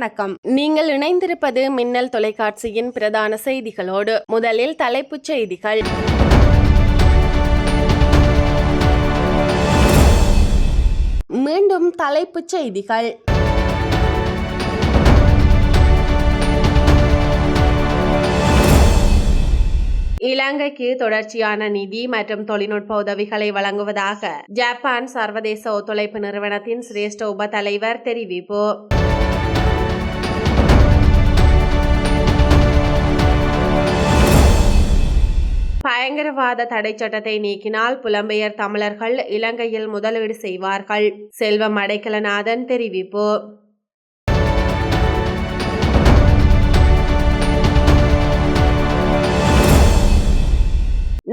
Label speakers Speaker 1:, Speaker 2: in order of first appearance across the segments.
Speaker 1: வணக்கம். நீங்கள் இணைந்திருப்பது மின்னல் தொலைக்காட்சியின் பிரதான செய்திகளோடு முதலில் தலைப்புச் செய்திகள். மீண்டும் தலைப்புச் செய்திகள். இலங்கைக்கு தொடர்ச்சியான நிதி மற்றும் தொழில்நுட்ப உதவிகளை வழங்குவதாக ஜப்பான் சர்வதேச ஒத்துழைப்பு நிறுவனத்தின் சிரேஷ்ட உப தலைவர் தெரிவிப்பு. பயங்கரவாத தடை சட்டத்தை நீக்கினால் புலம்பெயர் தமிழர்கள் இலங்கையில் முதலீடு செய்வார்கள். செல்வம் அடைக்கலநாதன் தெரிவிப்பு.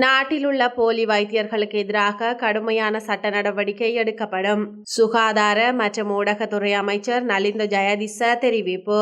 Speaker 1: நாட்டிலுள்ள போலி வைத்தியர்களுக்கு எதிராக கடுமையான சட்ட நடவடிக்கை எடுக்கப்படும். சுகாதார மற்றும் ஊடகத்துறை அமைச்சர் நலிந்த ஜெயதிச தெரிவிப்பு.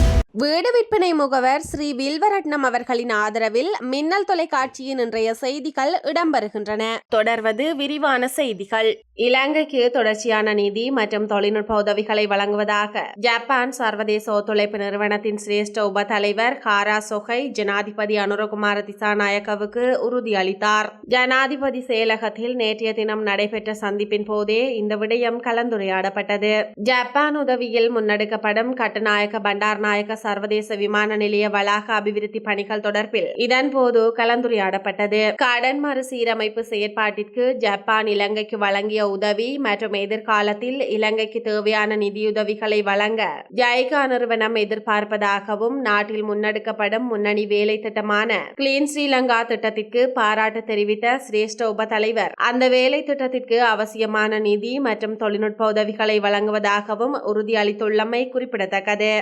Speaker 1: வீடு விற்பனை முகவர் ஸ்ரீ வில்வரட்னம் அவர்களின் ஆதரவில் மின்னல் தொலைக்காட்சியின் இன்றைய செய்திகள் இடம்பெறுகின்றன. தொடர்வது விரிவான செய்திகள். இலங்கைக்கு தொடர்ச்சியான நிதி மற்றும் தொழில்நுட்ப உதவிகளை வழங்குவதாக ஜப்பான் சர்வதேச ஒத்துழைப்பு நிறுவனத்தின் சிரேஷ்ட உப தலைவர் ஹாரா சொகை ஜனாதிபதி அனுரகுமார திசாநாயக்கவுக்கு உறுதியளித்தார். ஜனாதிபதி செயலகத்தில் நேற்றைய தினம் நடைபெற்ற சந்திப்பின் போதே இந்த விடயம் கலந்துரையாடப்பட்டது. ஜப்பான் உதவியில் முன்னெடுக்கப்படும் கட்டுநாயக்க பண்டார்நாயக்க சர்வதேச விமான நிலைய வளாக அபிவிருத்தி பணிகள் தொடர்பில் இதன்போது கலந்துரையாடப்பட்டது. கடன் மறுசீரமைப்பு செயற்பாட்டிற்கு ஜப்பான் இலங்கைக்கு வழங்கிய உதவி மற்றும் எதிர்காலத்தில் இலங்கைக்கு தேவையான நிதியுதவிகளை வழங்க ஜைகா நிறுவனம் எதிர்பார்ப்பதாகவும் நாட்டில் முன்னெடுக்கப்படும் முன்னணி வேலை திட்டமான கிளீன் ஸ்ரீலங்கா திட்டத்திற்கு பாராட்டு தெரிவித்த சிரேஷ்ட உப தலைவர் அந்த வேலை திட்டத்திற்கு அவசியமான நிதி மற்றும் தொழில்நுட்ப உதவிகளை வழங்குவதாகவும் உறுதியளித்துள்ளமை குறிப்பிடத்தக்கது.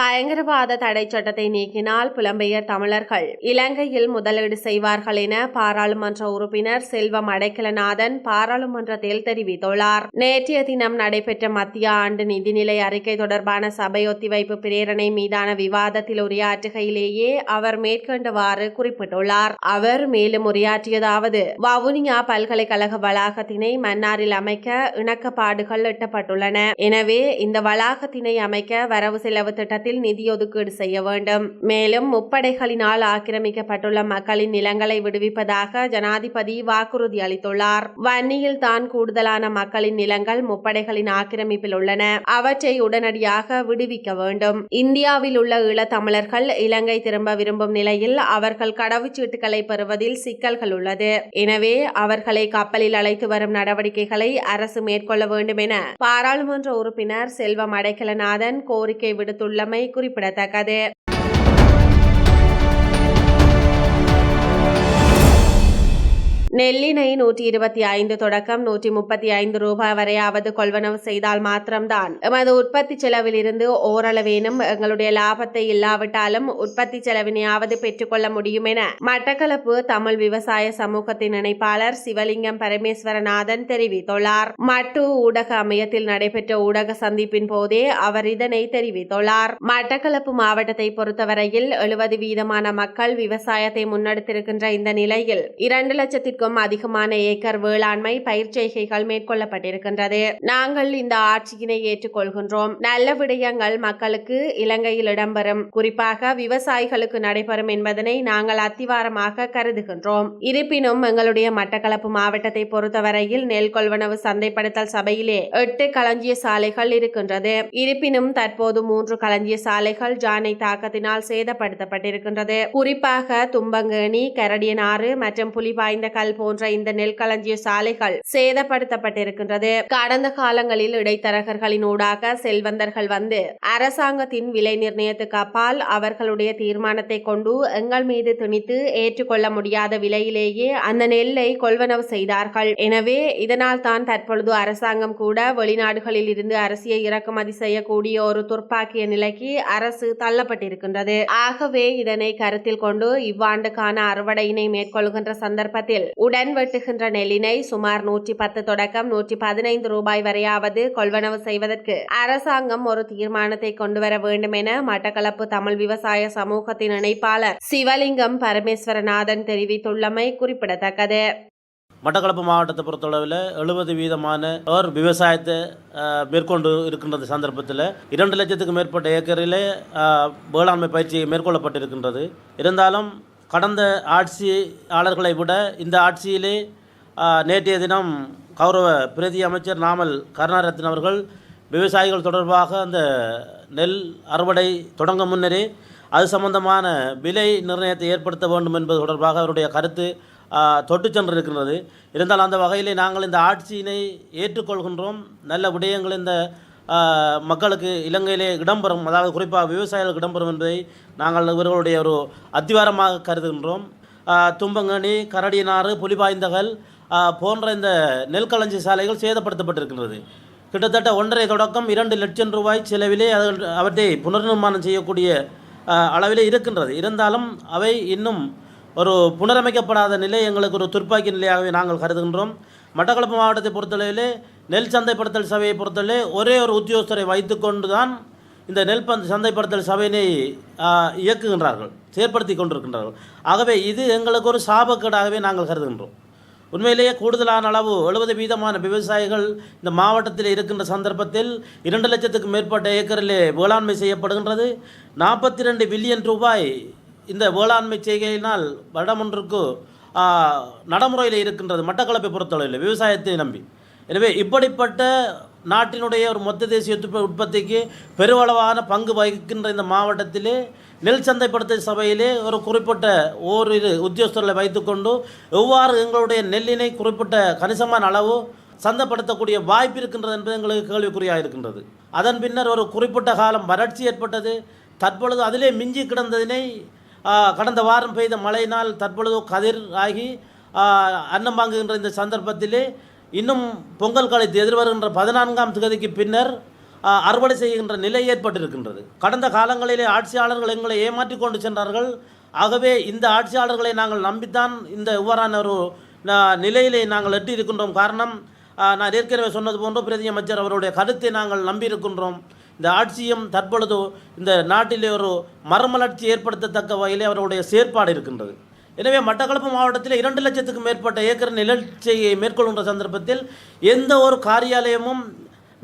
Speaker 1: பயங்கரவாத தடை சட்டத்தை நீக்கினால் புலம்பெயர் தமிழர்கள். இலங்கையில் முதலீடு செய்வார்கள் என பாராளுமன்ற உறுப்பினர் செல்வம் அடைக்கலநாதன் பாராளுமன்றத்தில் தெரிவித்துள்ளார். நேற்றைய தினம் நடைபெற்ற மத்திய ஆண்டு நிதிநிலை அறிக்கை தொடர்பான சபை ஒத்திவைப்பு பிரேரணை மீதான விவாதத்தில் உரையாற்றுகையிலேயே அவர் மேற்கண்டவாறு குறிப்பிட்டுள்ளார். அவர் மேலும் உரையாற்றியதாவது வவுனியா பல்கலைக்கழக வளாகத்தினை மன்னாரில் அமைக்க இணக்கப்பாடுகள் எட்டப்பட்டுள்ளன. எனவே இந்த வளாகத்தினை அமைக்க வரவு செலவு திட்டத்தில் நிதி ஒதுக்கீடு செய்ய வேண்டும். மேலும் முப்படைகளினால் ஆக்கிரமிக்கப்பட்டுள்ள மக்களின் நிலங்களை விடுவிப்பதாக ஜனாதிபதி வாக்குறுதி அளித்துள்ளார். வன்னியில் தான் கூடுதலான மக்களின் நிலங்கள் முப்படைகளின் ஆக்கிரமிப்பில் உள்ளன. அவற்றை உடனடியாக விடுவிக்க வேண்டும். இந்தியாவில் உள்ள ஈழத்தமிழர்கள் இலங்கை திரும்ப விரும்பும் நிலையில் அவர்கள் கடவுச்சீட்டுகளை பெறுவதில் சிக்கல்கள் உள்ளது. எனவே அவர்களை கப்பலில் அழைத்து வரும் நடவடிக்கைகளை அரசு மேற்கொள்ள வேண்டும் என பாராளுமன்ற உறுப்பினர் செல்வம் அடைக்கலநாதன் கோரிக்கை விடுத்துள்ளமை குறிப்பிடத்தக்கது. நெல்லினை நூற்றி இருபத்தி ஐந்து தொடக்கம் நூற்றி முப்பத்தி ஐந்து ரூபாய் வரையாவது கொள்வனவு செய்தால் மாத்திரம்தான். எமது உற்பத்தி செலவில் இருந்து ஓரளவேனும் எங்களுடைய லாபத்தை இல்லாவிட்டாலும் உற்பத்தி செலவினையாவது பெற்றுக்கொள்ள முடியும் என மட்டக்களப்பு தமிழ் விவசாய சமூகத்தின் இணைப்பாளர் சிவலிங்கம் பரமேஸ்வரநாதன் தெரிவித்துள்ளார். மட்டு ஊடக அமையத்தில் நடைபெற்ற ஊடக சந்திப்பின் போதே அவர் இதனை தெரிவித்துள்ளார். மட்டக்களப்பு மாவட்டத்தை பொறுத்தவரையில் எழுபது வீதமான மக்கள் விவசாயத்தை முன்னெடுத்திருக்கின்ற இந்த நிலையில் இரண்டு லட்சத்திற்கும் அதிகமான ஏக்கர் வேளாண்மை பயிர் செய்கைகள் மேற்கொள்ளப்பட்டிருக்கின்றது. நாங்கள் இந்த ஆட்சியினை ஏற்றுக்கொள்கின்றோம். நல்ல விடயங்கள் மக்களுக்கு இலங்கையில் இடம்பெறும். குறிப்பாக விவசாயிகளுக்கு நடைபெறும் என்பதனை நாங்கள் அத்திவாரமாக கருதுகின்றோம். இருப்பினும் எங்களுடைய மட்டக்களப்பு மாவட்டத்தை பொறுத்தவரையில் நெல் கொள்வனவு சந்தைப்படுத்தல் சபையிலே எட்டு களஞ்சிய சாலைகள் இருக்கின்றது. இருப்பினும் தற்போது மூன்று களஞ்சிய சாலைகள் ஜானை தாக்கத்தினால் சேதப்படுத்தப்பட்டிருக்கின்றது. குறிப்பாக தும்பங்கேணி கரடியனாறு மற்றும் புலிபாய்ந்த கல் சாலைகள் போன்ற இந்த நெற்களஞ்சிய சாலைகள் சேதப்படுத்தப்பட்டிருக்கின்றது. கடந்த காலங்களில் இடைத்தரகர்களின் ஊடாக செல்வந்தர்கள் வந்து அரசாங்கத்தின் விலை நிர்ணயத்துக்கு அப்பால் அவர்களுடைய தீர்மானத்தை கொண்டு எங்கள் மீது திணித்து ஏற்றுக்கொள்ள முடியாத விலையிலேயே அந்த நெல்லை கொள்வனவு செய்தார்கள். எனவே இதனால் தான் தற்பொழுது அரசாங்கம் கூட வெளிநாடுகளில் இருந்து அரிசியை இறக்குமதி செய்யக்கூடிய ஒரு துர்ப்பாக்கிய நிலைக்கு அரசு தள்ளப்பட்டிருக்கின்றது. ஆகவே இதனை கருத்தில் கொண்டு இவ்வாண்டுக்கான அறுவடையினை மேற்கொள்கின்ற சந்தர்ப்பத்தில் உடன் வெட்டுகின்ற நெல்லினை சுமார் நூற்றி பத்து தொடக்கம் நூற்றி பதினைந்து ரூபாய் வரையாவது கொள்வனவு செய்வதற்கு அரசாங்கம் ஒரு தீர்மானத்தை கொண்டு வர வேண்டும் என மட்டக்களப்பு தமிழ் விவசாய சமூகத்தின் இணைப்பாளர் சிவலிங்கம் பரமேஸ்வரநாதன் தெரிவித்துள்ளமை குறிப்பிடத்தக்கது.
Speaker 2: மட்டக்களப்பு மாவட்டத்தை பொறுத்தளவில் எழுபது வீதமான ஒரு விவசாயத்தை மேற்கொண்டு இருக்கின்றது சந்தர்ப்பத்தில். இரண்டு லட்சத்துக்கு மேற்பட்ட ஏக்கரிலே வேளாண்மை பயிற்சி மேற்கொள்ளப்பட்டிருக்கின்றது. இருந்தாலும் கடந்த ஆட்சியாளர்களை விட இந்த ஆட்சியிலே நேற்றைய தினம் கௌரவ பிரதி அமைச்சர் நாமல் கருணாரத்ன அவர்கள் விவசாயிகள் தொடர்பாக அந்த நெல் அறுவடை தொடங்க முன்னரே அது சம்பந்தமான விலை நிர்ணயத்தை ஏற்படுத்த வேண்டும் என்பது தொடர்பாக அவருடைய கருத்து தொட்டு தொட்டு சென்றிருக்கின்றது. இருந்தால் அந்த வகையிலே நாங்கள் இந்த ஆட்சியினை ஏற்றுக்கொள்கின்றோம். நல்ல விடயங்கள் இந்த மக்களுக்கு இலங்கையிலே இடம்பெறும் அதாவது குறிப்பாக விவசாயிகளுக்கு இடம்பெறும் என்பதை நாங்கள் இவர்களுடைய ஒரு அத்திவாரமாக கருதுகின்றோம். தும்பங்கனி கரடினாறு புலிபாய்ந்தகல் போன்ற இந்த நெல்களஞ்சி சாலைகள் சேதப்படுத்தப்பட்டிருக்கின்றது. கிட்டத்தட்ட ஒன்றரை தொடக்கம் இரண்டு லட்சம் ரூபாய் செலவிலே அவற்றை புனர்நிர்மாணம் செய்யக்கூடிய அளவிலே இருக்கின்றது. இருந்தாலும் அவை இன்னும் ஒரு புனரமைக்கப்படாத நிலை எங்களுக்கு ஒரு துர்ப்பாக்கிய நிலையாகவே நாங்கள் கருதுகின்றோம். மட்டக்களப்பு மாவட்டத்தை பொறுத்தளவிலே நெல் சந்தைப்படுத்தல் சபையை பொறுத்தளவிலே ஒரே ஒரு உத்தியோகஸ்தரை வைத்துக்கொண்டு தான் இந்த நெல் பந்த் சந்தைப்படுத்தல் சபையினை இயக்குகின்றார்கள் செயற்படுத்தி கொண்டிருக்கின்றார்கள். ஆகவே இது எங்களுக்கு ஒரு சாபக்கேடாகவே நாங்கள் கருதுகின்றோம். உண்மையிலேயே கூடுதலான அளவு எழுபது வீதமான விவசாயிகள் இந்த மாவட்டத்தில் இருக்கின்ற சந்தர்ப்பத்தில் இரண்டு லட்சத்துக்கு மேற்பட்ட ஏக்கரிலே வேளாண்மை செய்யப்படுகின்றது. நாற்பத்தி ரெண்டு பில்லியன் ரூபாய் இந்த வேளாண்மை செய்கையினால் வருடமொன்றுக்கு ஒன்றுக்கு நடைமுறையில் இருக்கின்றது மட்டக்களப்பை பொறுத்தளவில் விவசாயத்தை நம்பி. எனவே இப்படிப்பட்ட நாட்டினுடைய ஒரு மொத்த தேசிய உற்பத்திக்கு பெருவளவான பங்கு வகிக்கின்ற இந்த மாவட்டத்திலே நெல் சந்தைப்படுத்தல் சபையிலே ஒரு குறிப்பிட்ட ஓரிரு உத்தியோகஸ்தர்களை வைத்துக்கொண்டு எவ்வாறு எங்களுடைய நெல்லினை குறிப்பிட்ட கணிசமான அளவு சந்தைப்படுத்தக்கூடிய வாய்ப்பு இருக்கின்றது என்பது எங்களுக்கு கேள்விக்குறியாக இருக்கின்றது. அதன் பின்னர் ஒரு குறிப்பிட்ட காலம் வறட்சி ஏற்பட்டது தற்பொழுது அதிலே மிஞ்சி கிடந்ததினை கடந்த வாரம் பெய்த மழையினால் தற்பொழுது கதிர் ஆகி அன்னம் வாங்குகின்ற இந்த சந்தர்ப்பத்திலே இன்னும் பொங்கல் காலத்து எதிர்வருகின்ற பதினான்காம் திகதிக்கு பின்னர் அறுவடை செய்கின்ற நிலை ஏற்பட்டிருக்கின்றது. கடந்த காலங்களிலே ஆட்சியாளர்கள் எங்களை ஏமாற்றி கொண்டு சென்றார்கள். ஆகவே இந்த ஆட்சியாளர்களை நாங்கள் நம்பித்தான் இந்த இவ்வாறான ஒரு நிலையிலே நாங்கள் எட்டி இருக்கின்றோம் காரணம் நான் ஏற்கனவே சொன்னது போன்று பிரதி அமைச்சர் அவருடைய கருத்தை நாங்கள் நம்பியிருக்கின்றோம். இந்த ஆட்சியும் தற்பொழுது இந்த நாட்டிலே ஒரு மறுமலர்ச்சி ஏற்படுத்தத்தக்க வகையிலே அவருடைய செயற்பாடு இருக்கின்றது. எனவே மட்டக்களப்பு மாவட்டத்தில் இரண்டு லட்சத்துக்கு மேற்பட்ட ஏக்கர் நிலச்சியை மேற்கொள்கின்ற சந்தர்ப்பத்தில் எந்த ஒரு காரியாலயமும்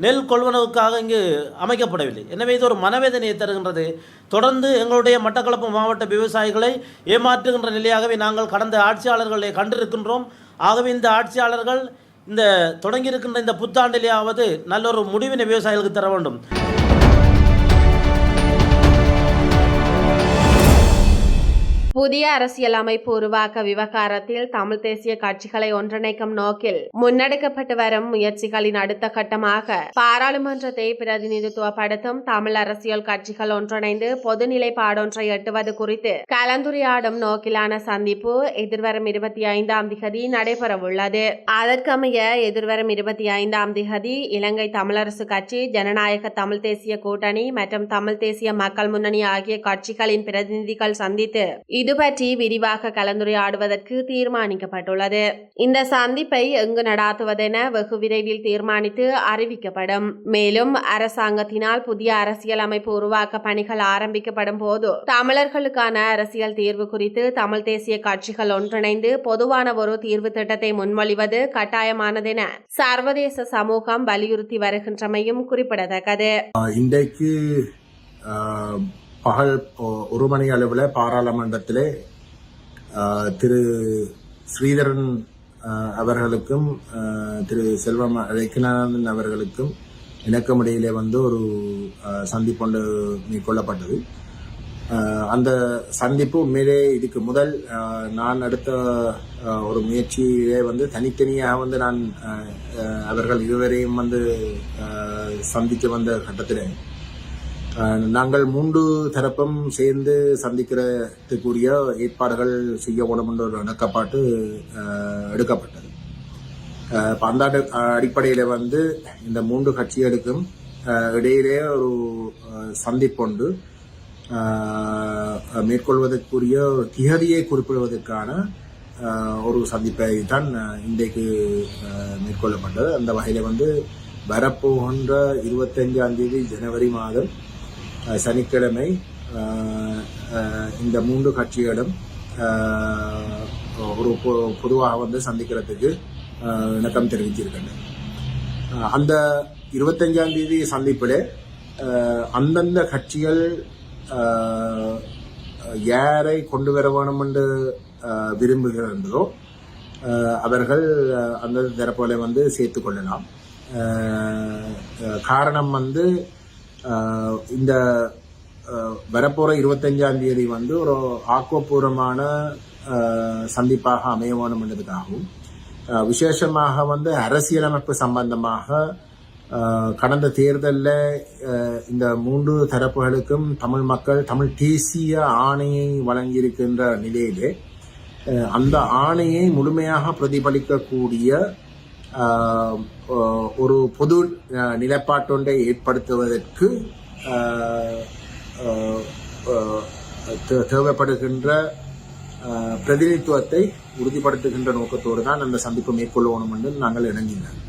Speaker 2: நெல் கொள்வனவுக்காக இங்கு அமைக்கப்படவில்லை. எனவே இது ஒரு மனவேதனையை தருகின்றது. தொடர்ந்து எங்களுடைய மட்டக்களப்பு மாவட்ட விவசாயிகளை ஏமாற்றுகின்ற நிலையாகவே நாங்கள் கடந்த ஆட்சியாளர்களை கண்டிருக்கின்றோம். ஆகவே இந்த ஆட்சியாளர்கள் இந்த தொடங்கியிருக்கின்ற இந்த புத்தாண்டிலேயாவது நல்ல ஒரு முடிவினை விவசாயிகளுக்கு தர வேண்டும்.
Speaker 1: புதிய அரசியல் அமைப்பு உருவாக்க விவகாரத்தில் தமிழ் தேசிய கட்சிகளை ஒன்றிணைக்கும் நோக்கில் முன்னெடுக்கப்பட்டு வரும் முயற்சிகளின் அடுத்த கட்டமாக பாராளுமன்றத்தை பிரதிநிதித்துவப்படுத்தும் தமிழ் அரசியல் கட்சிகள் ஒன்றிணைந்து பொது நிலைப்பாடொன்றை எட்டுவது குறித்து கலந்துரையாடும் நோக்கிலான சந்திப்பு எதிர்வரும் இருபத்தி ஐந்தாம் திகதி நடைபெறவுள்ளது. அதற்கமைய எதிர்வரும் இருபத்தி ஐந்தாம் திகதி இலங்கை தமிழரசு கட்சி ஜனநாயக தமிழ் தேசிய கூட்டணி மற்றும் தமிழ் தேசிய மக்கள் முன்னணி ஆகிய கட்சிகளின் பிரதிநிதிகள் சந்தித்து இது பற்றி விரிவாக கலந்துரையாடுவதற்கு தீர்மானிக்கப்பட்டுள்ளது. இந்த சந்திப்பை எங்கு நடாத்துவதென வெகு விரைவில் தீர்மானித்து அறிவிக்கப்படும். மேலும் அரசாங்கத்தினால் புதிய அரசியல் அமைப்பு உருவாக்க பணிகள் ஆரம்பிக்கப்படும் போது தமிழர்களுக்கான அரசியல் தீர்வு குறித்து தமிழ் தேசிய கட்சிகள் ஒன்றிணைந்து பொதுவான ஒரு தீர்வு திட்டத்தை முன்மொழிவது கட்டாயமானதென சர்வதேச சமூகம் வலியுறுத்தி வருகின்றமையும் குறிப்பிடத்தக்கது.
Speaker 3: இன்றைக்கு பகல் ஒரு மணி அளவில் பாராளுமன்றத்திலே திரு ஸ்ரீதரன் அவர்களுக்கும் திரு செல்வம் அழைக்கநாதன் அவர்களுக்கும் இணக்கம் இடையிலே வந்து ஒரு சந்திப்பொண்டு மேற்கொள்ளப்பட்டது. அந்த சந்திப்பு உண்மையிலே இதுக்கு முதல் நான் அடுத்த ஒரு முயற்சியிலே வந்து தனித்தனியாக வந்து நான் அவர்கள் இருவரையும் வந்து சந்திக்க வந்த கட்டத்தில் நாங்கள் மூன்று தரப்பும் சேர்ந்து சந்திக்கிறதுக்குரிய ஏற்பாடுகள் செய்ய வேணும் என்ற ஒரு இணக்கப்பாட்டு எடுக்கப்பட்டது. இப்போ அந்த அடிப்படையில் வந்து இந்த மூன்று கட்சிகளுக்கும் இடையிலே ஒரு சந்திப்பொண்டு மேற்கொள்வதற்குரிய ஒரு திகதியை குறிப்பிடுவதற்கான ஒரு சந்திப்பை தான் இன்றைக்கு மேற்கொள்ளப்பட்டது. அந்த வகையில் வந்து வரப்போகின்ற இருபத்தஞ்சாம் தேதி ஜனவரி மாதம் சனிக்கிழமை இந்த மூன்று கட்சிகளும் ஒரு பொ- பொதுவாக வந்து சந்திக்கிறதுக்கு இணக்கம் தெரிவிச்சிருக்கின்றன அந்த இருபத்தஞ்சாம் தேதி சந்திப்பில் அந்தந்த கட்சிகள் யாரை கொண்டு வர வேணும் என்று விரும்புகிறோ விரும்புகிறதோ அவர்கள் அந்த தரப்போல வந்து சேர்த்து கொள்ளலாம். காரணம் வந்து இந்த வரப்போகிற வரப்போற இருபத்தஞ்சாம் தேதி வந்து ஒரு ஆக்கப்பூர்வமான சந்திப்பாக அமைய வேணும் என்பதற்காகவும் விசேஷமாக வந்து அரசியலமைப்பு சம்பந்தமாக கடந்த தேர்தலில் இந்த மூன்று தரப்புகளுக்கும் தமிழ் மக்கள் தமிழ் தேசிய ஆணையை வழங்கியிருக்கின்ற நிலையிலே அந்த ஆணையை முழுமையாக பிரதிபலிக்கக்கூடிய ஒரு பொது நிலைப்பாட்டொன்றை ஏற்படுத்துவதற்கு தே- தேவைப்படுகின்ற பிரதிநிதித்துவத்தை உறுதிப்படுத்துகின்ற நோக்கத்தோடு தான் அந்த சந்திப்பு மேற்கொள்ளணும் என்று நாங்கள் இணங்கினோம்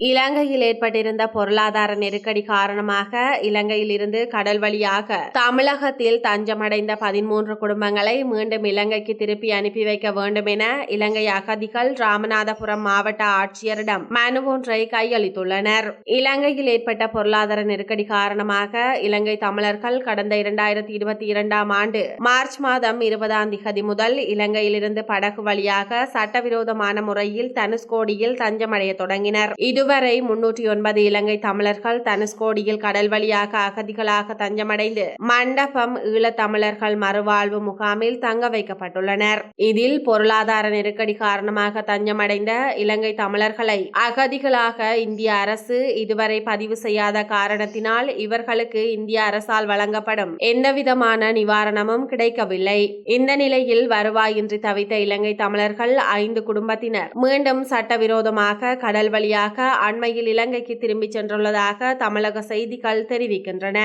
Speaker 1: இலங்கையில் ஏற்பட்டிருந்த பொருளாதார நெருக்கடி காரணமாக இலங்கையில் இருந்து கடல் வழியாக தமிழகத்தில் தஞ்சமடைந்த பதிமூன்று குடும்பங்களை மீண்டும் இலங்கைக்கு திருப்பி அனுப்பி வைக்க வேண்டும் என இலங்கை அகதிகள் ராமநாதபுரம் மாவட்ட ஆட்சியரிடம் மனு ஒன்றை கையளித்துள்ளனர். இலங்கையில் ஏற்பட்ட பொருளாதார நெருக்கடி காரணமாக இலங்கை தமிழர்கள் கடந்த இரண்டாயிரத்தி இருபத்தி இரண்டாம் ஆண்டு மார்ச் மாதம் இருபதாம் திகதி முதல் இலங்கையிலிருந்து படகு வழியாக சட்டவிரோதமான முறையில் தனுஷ்கோடியில் தஞ்சமடைய தொடங்கினர். இது இதுவரை முன்னூற்றி ஒன்பது இலங்கை தமிழர்கள் தனுஷ்கோடியில் கடல் வழியாக அகதிகளாக தஞ்சமடைந்து மண்டபம் ஈழத்தமிழர்கள் மறுவாழ்வு முகாமில் தங்க வைக்கப்பட்டுள்ளனர். இதில் பொருளாதார நெருக்கடி காரணமாக தஞ்சமடைந்த இலங்கை தமிழர்களை அகதிகளாக இந்திய அரசு இதுவரை பதிவு செய்யாத காரணத்தினால் இவர்களுக்கு இந்திய அரசால் வழங்கப்படும் எந்தவிதமான நிவாரணமும் கிடைக்கவில்லை. இந்த நிலையில் வருவாயின்றி தவித்த இலங்கை தமிழர்கள் ஐந்து குடும்பத்தினர் மீண்டும் சட்டவிரோதமாக கடல் வழியாக அண்மையில் இலங்கைக்கு திரும்பிச் சென்றுள்ளதாக தமிழக செய்திகள் தெரிவிக்கின்றன.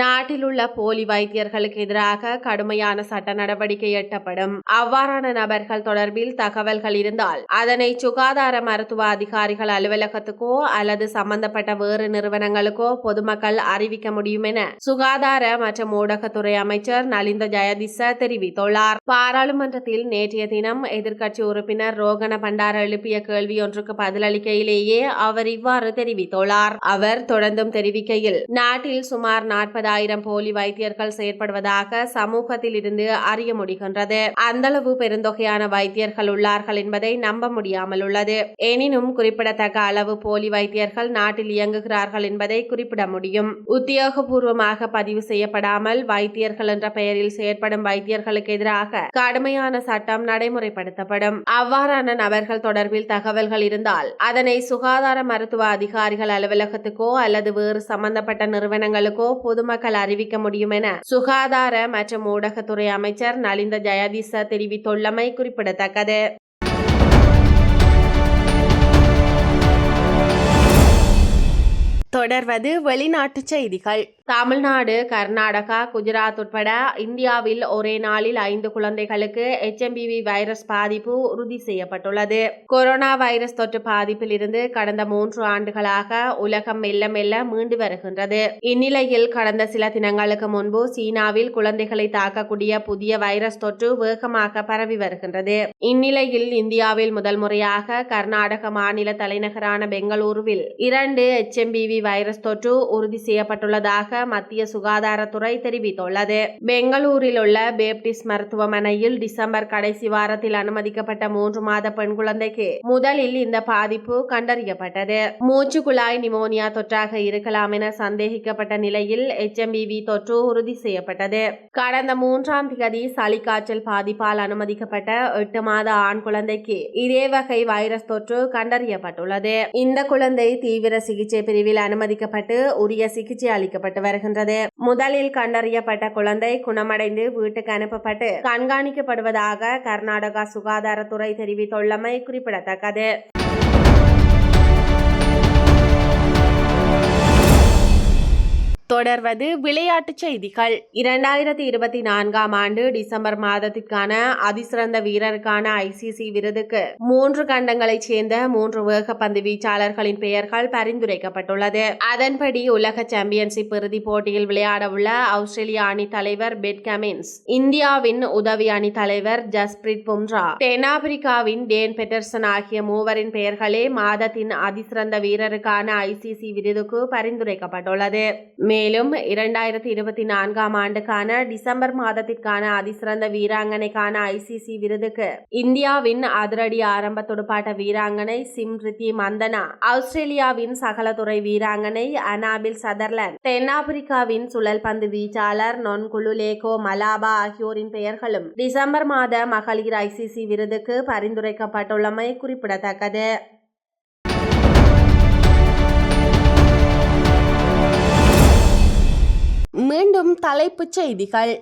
Speaker 1: நாட்டில் உள்ள போலி வைத்தியர்களுக்கு எதிராக கடுமையான சட்ட நடவடிக்கை எட்டப்படும். அவ்வாறான நபர்கள் தொடர்பில் தகவல்கள் இருந்தால் அதனை சுகாதார மருத்துவ அதிகாரிகள் அலுவலகத்துக்கோ அல்லது சம்பந்தப்பட்ட வேறு நிறுவனங்களுக்கோ பொதுமக்கள் அறிவிக்க முடியும் என சுகாதார மற்றும் ஊடகத்துறை அமைச்சர் நலிந்த ஜெயதிச தெரிவித்துள்ளார். பாராளுமன்றத்தில் நேற்றைய தினம் எதிர்க்கட்சி உறுப்பினர் ரோகண பண்டார எழுப்பிய கேள்வி ஒன்றுக்கு பதிலளிக்கையிலேயே அவர் இவ்வாறு தெரிவித்துள்ளார். அவர் தொடர்ந்தும் தெரிவிக்கையில் நாட்டில் சுமார் நாற்பது ஐம்பதாயிரம் போலி வைத்தியர்கள் செயற்படுவதாக சமூகத்தில் இருந்து அறிய முடிகின்றது. அந்தளவு பெருந்தொகையான வைத்தியர்கள் உள்ளார்கள் என்பதை நம்ப முடியாமல் உள்ளது. எனினும் குறிப்பிடத்தக்க அளவு போலி வைத்தியர்கள் நாட்டில் இயங்குகிறார்கள் என்பதை குறிப்பிட முடியும். உத்தியோகபூர்வமாக பதிவு செய்யப்படாமல் வைத்தியர்கள் என்ற பெயரில் செயற்படும் வைத்தியர்களுக்கு எதிராக கடுமையான சட்டம் நடைமுறைப்படுத்தப்படும். அவ்வாறான நபர்கள் தொடர்பில் தகவல்கள் இருந்தால் அதனை சுகாதார மருத்துவ அதிகாரிகள் அலுவலகத்துக்கோ அல்லது வேறு சம்பந்தப்பட்ட நிறுவனங்களுக்கோ பொதுமக்கள் அறிவிக்க முடியும் என சுகாதார மற்றும் ஊடகத்துறை அமைச்சர் நலிந்த ஜெயதிச தெரிவித்துள்ளமை குறிப்பிடத்தக்கது. தொடர்வது வெளிநாட்டு செய்திகள். தமிழ்நாடு கர்நாடகா குஜராத் உட்பட இந்தியாவில் ஒரே நாளில் ஐந்து குழந்தைகளுக்கு எச்எம்பிவி வைரஸ் பாதிப்பு உறுதி செய்யப்பட்டுள்ளது. கொரோனா வைரஸ் தொற்று பாதிப்பில் இருந்து கடந்த மூன்று ஆண்டுகளாக உலகம் மெல்ல மெல்ல மீண்டு வருகின்றது. இந்நிலையில் கடந்த சில தினங்களுக்கு முன்பு சீனாவில் குழந்தைகளை தாக்கக்கூடிய புதிய வைரஸ் தொற்று வேகமாக பரவி வருகின்றது. இந்நிலையில் இந்தியாவில் முதல் முறையாக கர்நாடக மாநில தலைநகரான பெங்களூருவில் இரண்டு எச்எம்பிவி வைரஸ் தொற்று உறுதி செய்யப்பட்டுள்ளதாக மத்திய சுகாதாரத்துறை தெரிவித்துள்ளது. பெங்களூரில் உள்ள பேப்டிஸ்ட் மருத்துவமனையில் டிசம்பர் கடைசி வாரத்தில் அனுமதிக்கப்பட்ட மூன்று மாத பெண் குழந்தைக்கு முதலில் இந்த பாதிப்பு கண்டறியப்பட்டது. மூச்சு குழாய் நிமோனியா தொற்றாக இருக்கலாம் என சந்தேகிக்கப்பட்ட நிலையில் எச்எம்பிவி தொற்று உறுதி செய்யப்பட்டது. கடந்த மூன்றாம் திகதி சளி காய்ச்சல் பாதிப்பால் அனுமதிக்கப்பட்ட எட்டு மாத ஆண் குழந்தைக்கு இதே வகை வைரஸ் தொற்று கண்டறியப்பட்டுள்ளது. இந்த குழந்தை தீவிர சிகிச்சை பிரிவில் அனுமதிக்கப்பட்டு உரிய சிகிச்சை அளிக்கப்பட்டு வருகின்றது. முதலில் கண்டறியப்பட்ட குழந்தை குணமடைந்து வீட்டுக்கு அனுப்பப்பட்டு கண்காணிக்கப்படுவதாக கர்நாடகா சுகாதாரத்துறை தெரிவித்துள்ளமை குறிப்பிடத்தக்கது. தொடர்வது விளையாட்டுச் செய்திகள். இரண்டாயிரத்தி இருபத்தி நான்காம் ஆண்டு டிசம்பர் மாதத்திற்கான அதிசிறந்த வீரருக்கான ஐசிசி விருதுக்கு மூன்று கண்டங்களைச் சேர்ந்த மூன்று வேகப்பந்து வீச்சாளர்களின் பெயர்கள் பரிந்துரைக்கப்பட்டுள்ளது. அதன்படி உலக சாம்பியன்ஷிப் இறுதிப் போட்டியில் விளையாடவுள்ள ஆஸ்திரேலிய அணி தலைவர் பெட் கமின்ஸ் இந்தியாவின் உதவி அணி தலைவர் ஜஸ்பிரீத் பும்ரா தென்னாப்பிரிக்காவின் டேன் பெட்டர்சன் ஆகிய மூவரின் பெயர்களே மாதத்தின் அதிசிறந்த வீரருக்கான ஐசிசி விருதுக்கு பரிந்துரைக்கப்பட்டுள்ளது. மேலும் இரண்டாயிரத்தி இருபத்தி நான்காம் ஆண்டுக்கான டிசம்பர் மாதத்திற்கான அதிசிறந்த வீராங்கனைக்கான ஐசிசி விருதுக்கு இந்தியாவின் அதிரடி ஆரம்ப துடுப்பாட்ட வீராங்கனை சிம்ரிதி மந்தனா ஆஸ்திரேலியாவின் சகலத்துறை வீராங்கனை அனாபில் சதர்லண்ட் தென்னாப்பிரிக்காவின் சுழல் பந்து வீச்சாளர் நொன்குலுலேகோ மலாபா ஆகியோரின் பெயர்களும் டிசம்பர் மாத மகளிர் ஐசிசி விருதுக்கு பரிந்துரைக்கப்பட்டுள்ளமை குறிப்பிடத்தக்கது. மீண்டும் தலைப்புச் செய்திகள்.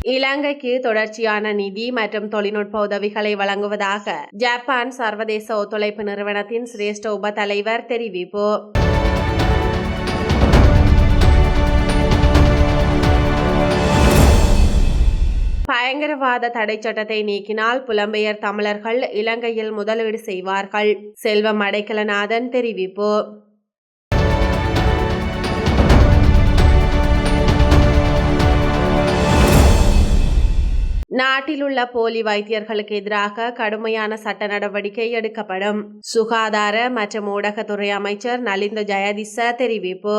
Speaker 1: இலங்கைக்கு தொடர்ச்சியான நிதி மற்றும் தொழில்நுட்ப உதவிகளை வழங்குவதாக ஜப்பான் சர்வதேச ஒத்துழைப்பு நிறுவனத்தின் சிரேஷ்ட உப தலைவர் தெரிவிப்பு. பயங்கரவாத தடை சட்டத்தை நீக்கினால் புலம்பெயர் தமிழர்கள் இலங்கையில் முதலீடு செய்வார்கள். செல்வம் அடைக்கலநாதன் தெரிவிப்பு. நாட்டிலுள்ள போலி வைத்தியர்களுக்கு எதிராக கடுமையான சட்ட நடவடிக்கை எடுக்கப்படும். சுகாதார மற்றும் ஊடகத்துறை அமைச்சர் நலிந்த ஜெயதிச தெரிவிப்பு.